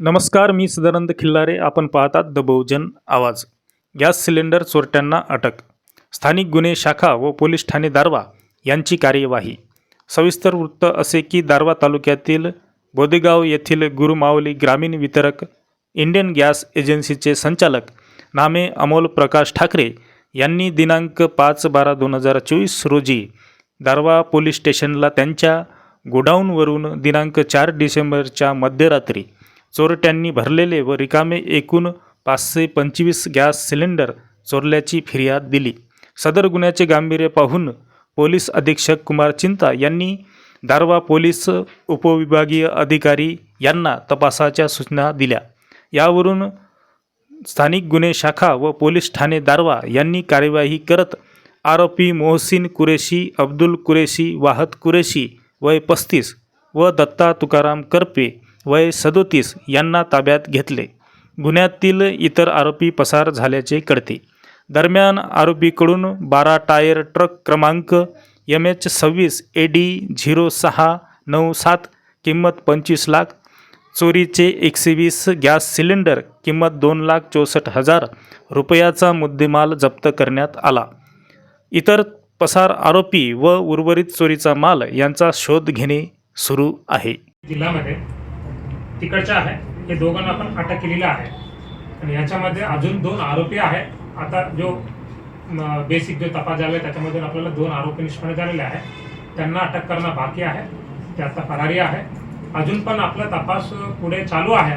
नमस्कार मी सदानंद खिल्लारे. आपण पाहतात द बहुजन आवाज. गॅस सिलेंडर चोरट्यांना अटक. स्थानिक गुन्हे शाखा व पोलीस ठाणे दारवा यांची कार्यवाही. सविस्तर वृत्त असे की दारवा तालुक्यातील बोदेगाव येथील गुरुमावली ग्रामीण वितरक इंडियन गॅस एजन्सीचे संचालक नामे अमोल प्रकाश ठाकरे यांनी दिनांक पाच बारा दोन हजार चोवीस रोजी दारवा पोलीस स्टेशनला त्यांच्या गोडाऊनवरून दिनांक चार डिसेंबरच्या मध्यरात्री चोरट्यांनी भरलेले व रिकामे एकूण पाचशे पंचवीस गॅस सिलेंडर चोरल्याची फिर्याद दिली. सदर गुन्ह्याचे गांभीर्य पाहून पोलीस अधीक्षक कुमार चिंता यांनी दारवा पोलीस उपविभागीय अधिकारी यांना तपासाच्या सूचना दिल्या. यावरून स्थानिक गुन्हे शाखा व पोलीस ठाणे दारवा यांनी कार्यवाही करत आरोपी मोहसिन कुरेशी अब्दुल कुरेशी वाहत कुरेशी वय पस्तीस व दत्ता तुकाराम करपे वय सदोतीस यांना ताब्यात घेतले. गुन्ह्यातील इतर आरोपी पसार झाल्याचे कळते. दरम्यान आरोपीकडून बारा टायर ट्रक क्रमांक एम एच सव्वीस ए डी झिरो सहा नऊ सात किंमत पंचवीस लाख चोरीचे एकशे वीस गॅस सिलेंडर किंमत दोन लाख चौसष्ट हजार रुपयाचा मुद्देमाल जप्त करण्यात आला. इतर पसार आरोपी व उर्वरित चोरीचा माल यांचा शोध घेणे सुरू आहे. जिल्ह्यामध्ये तिकडच्या आहे. हे दोघांना आपण अटक केलेलं आहे. आणि याच्यामध्ये अजून दोन आरोपी आहेत. आता जो बेसिक जो तपास झाला आहे त्याच्यामधून आपल्याला दोन आरोपी निष्पन्न झालेले आहेत. त्यांना अटक करणं बाकी आहे. ते आता फरारी आहे. अजून पण आपला तपास पुढे चालू आहे.